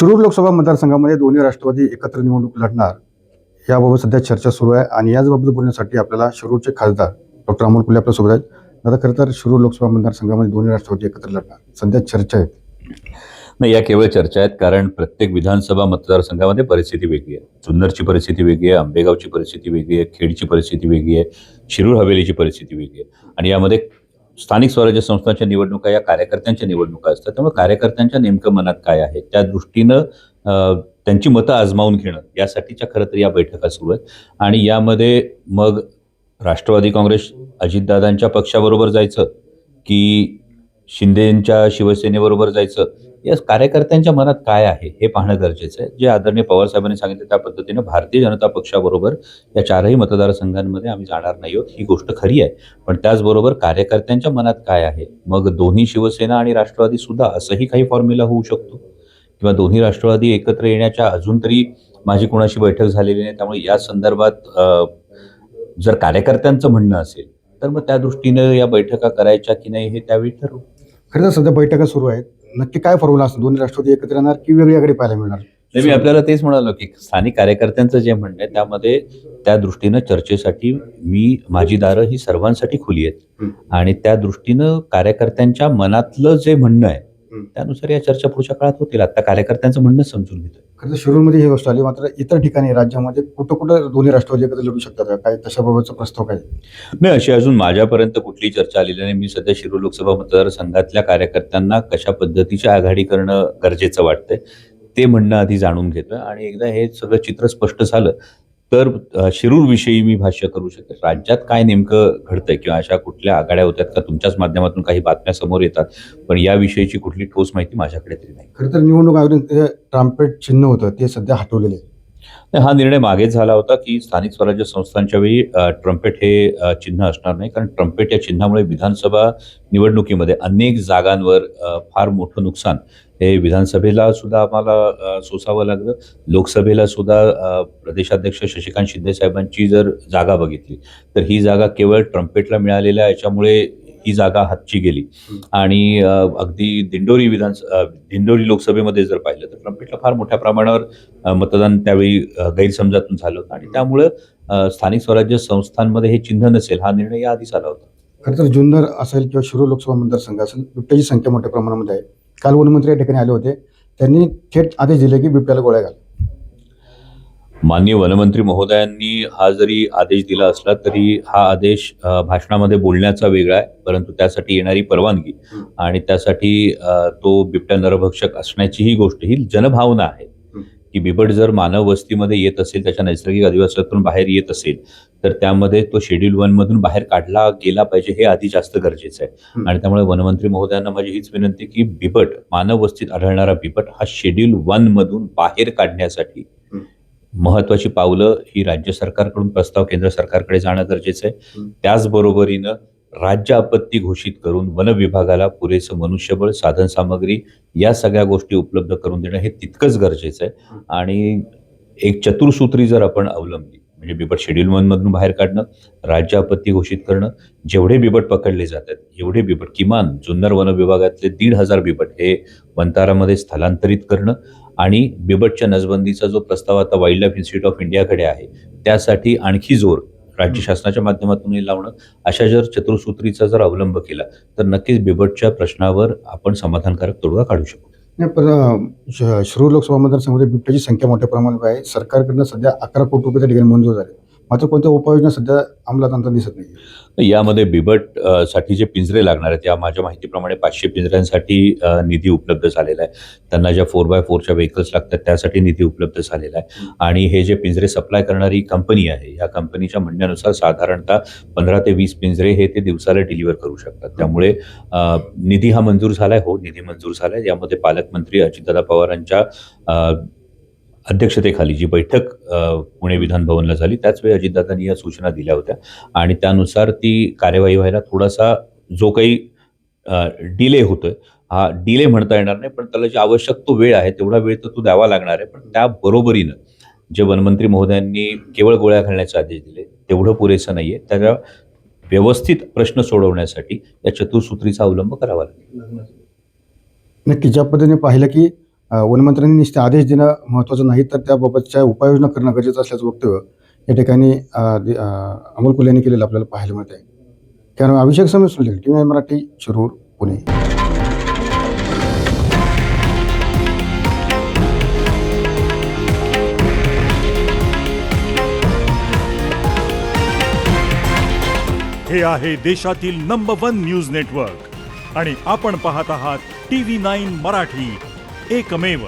शिरूर लोकसभा मतदारसंघामध्ये दोन्ही राष्ट्रवादी एकत्र निवडणूक लढणार याबाबत सध्या चर्चा सुरू आहे आणि याचबाबत बोलण्यासाठी आपल्याला शिरूरचे खासदार डॉक्टर अमोल कुले आपल्यासोबत आहेत. दादा खरं तर शिरूर लोकसभा मतदारसंघामध्ये दोन्ही राष्ट्रवादी एकत्र लढणार. सध्या चर्चा आहेत नाही या केवळ चर्चा आहेत कारण प्रत्येक विधानसभा मतदारसंघामध्ये परिस्थिती वेगळी आहे. जुन्नरची परिस्थिती वेगळी आहे आंबेगावची परिस्थिती वेगळी आहे खेडची परिस्थिती वेगळी आहे शिरूर हवेलीची परिस्थिती वेगळी आहे. आणि यामध्ये स्थानिक स्वराज्य संस्थांच्या निवडणुका या कार्यकर्त्यांच्या निवडणुका असतात. त्यामुळे कार्यकर्त्यांच्या नेमकं मनात काय आहे? त्या दृष्टीनं त्यांची मतं आजमावून घेणं यासाठीच्या खरं तर या बैठका सुरू आहेत. आणि यामध्ये मग राष्ट्रवादी काँग्रेस अजितदादांच्या पक्षाबरोबर जायचं की शिंदेंच्या शिवसेनेबरोबर जायचं या कार्यकर्त्यांच्या मनात काय आहे हे पाहणं गरजेचं आहे. जे आदरणीय पवार साहेबांनी सांगितलं त्या पद्धतीनं भारतीय जनता पक्षाबरोबर या चारही मतदारसंघांमध्ये आम्ही जाणार नाही आहोत. ही गोष्ट खरी आहे. पण त्याचबरोबर कार्यकर्त्यांच्या मनात काय आहे? मग दोन्ही शिवसेना आणि राष्ट्रवादी सुद्धा असंही काही फॉर्म्युला होऊ शकतो? किंवा दोन्ही राष्ट्रवादी एकत्र येण्याच्या अजून तरी माझी कोणाशी बैठक झालेली नाही त्यामुळे या संदर्भात जर कार्यकर्त्यांचं म्हणणं असेल तर मग त्या दृष्टीनं या बैठका करायच्या की नाही हे त्यावेळी ठरवू. खरं तर सध्या बैठका सुरू आहेत. नक्की काय फॉर्म्युला असतो दोन्ही राष्ट्रवादी एकत्र येणार की वेगळीकडे पाहायला मिळणार नाही, मी आपल्याला तेच म्हणालो की स्थानिक कार्यकर्त्यांचं जे म्हणणं आहे त्यामध्ये त्या दृष्टीनं चर्चेसाठी मी माझी दारं ही सर्वांसाठी खुली आहेत. आणि त्या दृष्टीनं कार्यकर्त्यांच्या मनातलं जे म्हणणं आहे. त्यानुसार या चर्चा पुढच्या काळात होतील. आता कार्यकर्त्यांचं म्हणणं समजून घेतोय. खरं तर शिरूरमध्ये ही गोष्ट आली. मात्र इतर ठिकाणी राज्यामध्ये कुठं कुठं दोन्ही राष्ट्रवादी एकत्र लढू शकतात? काय तशाबाबतचा प्रस्ताव काय? नाही अशी अजून माझ्यापर्यंत कुठली चर्चा आलेली नाही. मी सध्या शिरूर लोकसभा मतदारसंघातल्या कार्यकर्त्यांना कशा पद्धतीची आघाडी करणं गरजेचं वाटतंय ते म्हणणं आधी जाणून घेतोय आणि एकदा हे सगळं चित्र स्पष्ट झालं तर शिरूरविषयी मी भाष्य करू शकेल. राज्यात काय नेमकं घडतंय किंवा अशा कुठल्या आघाड्या होत्यात का? तुमच्याच माध्यमातून काही बातम्या समोर येतात पण याविषयीची कुठली ठोस माहिती माझ्याकडे तरी नाही. खरं तर निवडणूक आयोगाने ते ट्राम्पेट चिन्ह होतं ते सध्या हटवलेले हा निर्णय मागेच झाला होता की स्थानिक स्वराज्य संस्थांच्या वेळी ट्रम्पेट हे चिन्ह असणार नाही. कारण ट्रम्पेट या चिन्हामुळे विधानसभा निवडणुकीमध्ये अनेक जागांवर फार मोठं नुकसान हे विधानसभेला सुद्धा आम्हाला सोसावं लागलं. लोकसभेला सुद्धा प्रदेशाध्यक्ष शशिकांत शिंदे साहेबांची जर जागा बघितली तर ही जागा केवळ ट्रम्पेटला मिळालेल्या याच्यामुळे ही जागा हातची गेली. आणि अगदी दिंडोरी विधान दिंडोरी लोकसभेमध्ये जर पाहिलं तर ट्रम्पेटला फार मोठ्या प्रमाणावर मतदान त्यावेळी गैरसमजातून झालं होतं. आणि त्यामुळं स्थानिक स्वराज्य संस्थांमध्ये हे चिन्ह नसेल हा निर्णय याआधीच आला होता. खरं तर जुन्नर असेल किंवा शिरो लोकसभा मतदारसंघ असेल बिबट्याची संख्या मोठ्या प्रमाणामध्ये आहे. काल वनमंत्री या ठिकाणी आले होते त्यांनी थेट आदेश दिले की बिबट्याला गोळ्या घाल माननीय वनमंत्री महोदयांनी हा जरी आदेश दिला असला तरी हा आदेश भाषणामध्ये बोलण्याचा वेगळा आहे परंतु त्यासाठी येणारी परवानगी. आणि त्यासाठी तो बिबट्या नरभक्षक असण्याची ही गोष्ट ही जनभावना आहे. की बिबट जर मानव वस्तीमध्ये येत असेल त्याच्या नैसर्गिक अधिवासातून बाहेर येत असेल तर त्यामध्ये तो शेड्यूल वन मधून बाहेर काढला गेला पाहिजे हे आधी जास्त गरजेचं आहे. आणि त्यामुळे वनमंत्री महोदयांना माझी हीच विनंती की बिबट मानव वस्तीत आढळणारा बिबट हा शेड्यूल वन मधून बाहेर काढण्यासाठी. महत्वाची पावलं ही राज्य सरकारकडून प्रस्ताव केंद्र सरकारकडे जाणं गरजेचं आहे. त्याचबरोबरीनं राज्य आपत्ती घोषित करून वन विभागाला पुरेसं मनुष्यबळ साधन सामग्री या सगळ्या गोष्टी उपलब्ध करून देणं हे तितकंच गरजेचं आहे. आणि एक चतुर्सूत्री जर आपण अवलंबली म्हणजे बिबट शेड्यूल वन मधून बाहेर काढणं राज्य आपत्ती घोषित करणं जेवढे बिबट पकडले जातात एवढे बिबट किमान जुन्नर वन विभागातले दीड हजार बिबट हे वंतारामध्ये स्थलांतरित करणं आणि बिबटच्या नसबंदीचा जो प्रस्ताव आता वाईल्ड लाईफ इन्स्टिट्यूट ऑफ इंडियाकडे आहे त्यासाठी आणखी जोर राज्य शासनाच्या माध्यमातून लावणं अशा जर चतुर्सूत्रीचा जर अवलंब केला तर नक्कीच बिबटच्या प्रश्नावर आपण समाधानकारक तोडगा काढू शकू. नाही पण अं, श- शिरूर लोकसभा मतदारसंघामध्ये बिबट्याची संख्या मोठ्या प्रमाणात आहे. सरकारकडनं सध्या अकरा कोटी रुपये त्या ठिकाणी मंजूर झाले. मात्र कोणत्या उपाययोजना सध्या अंमलात आणताना दिसत नाही यामध्ये बिबटसाठी जे पिंजरे लागणार आहेत. या माझ्या माहितीप्रमाणे पाचशे पिंजऱ्यांसाठी निधी उपलब्ध झालेला आहे. त्यांना ज्या फोर बाय फोरच्या व्हेकल्स लागतात त्यासाठी निधी उपलब्ध झालेला आहे. आणि हे जे पिंजरे सप्लाय करणारी कंपनी आहे या कंपनीच्या म्हणण्यानुसार साधारणतः पंधरा ते वीस पिंजरे हे ते दिवसाला डिलिव्हर करू शकतात. त्यामुळे निधी हा मंजूर झाला आहे हो निधी मंजूर झाला आहे यामध्ये पालकमंत्री अजितदादा पवारांच्या अध्यक्षतेखाली जी बैठक पुणे विधान भवनला झाली त्याच वेळी अजितदादांनी या सूचना दिल्या होत्या. आणि त्यानुसार ती कार्यवाही व्हायला थोडासा जो काही डिले होतोय हा डिले म्हणता येणार नाही पण त्याला जे आवश्यक तो वेळ आहे तेवढा वेळ तर तो द्यावा लागणार आहे. पण त्या बरोबरीनं जे वनमंत्री महोदयांनी केवळ गोळ्या घालण्याचे आदेश दिले तेवढं पुरेसं नाही आहे त्याच्या व्यवस्थित प्रश्न सोडवण्यासाठी या चतुर्सूत्रीचा अवलंब करावा लागेल. नक्की ज्या पद्धतीने पाहिलं की वनमंत्र्यांनी निश्चित आदेश देणं महत्त्वाचं नाही तर त्याबाबतच्या उपाययोजना करणं गरजेचं असल्याचं वक्तव्य या ठिकाणी अमोल कुल यांनी केलेलं आपल्याला पाहायला मिळत आहे कारण अभिषेक समज टी व्ही मराठी शिरूर पुणे. हे आहे देशातील नंबर वन न्यूज नेटवर्क आणि आपण पाहत आहात टी व्ही नाईन मराठी. एकमेव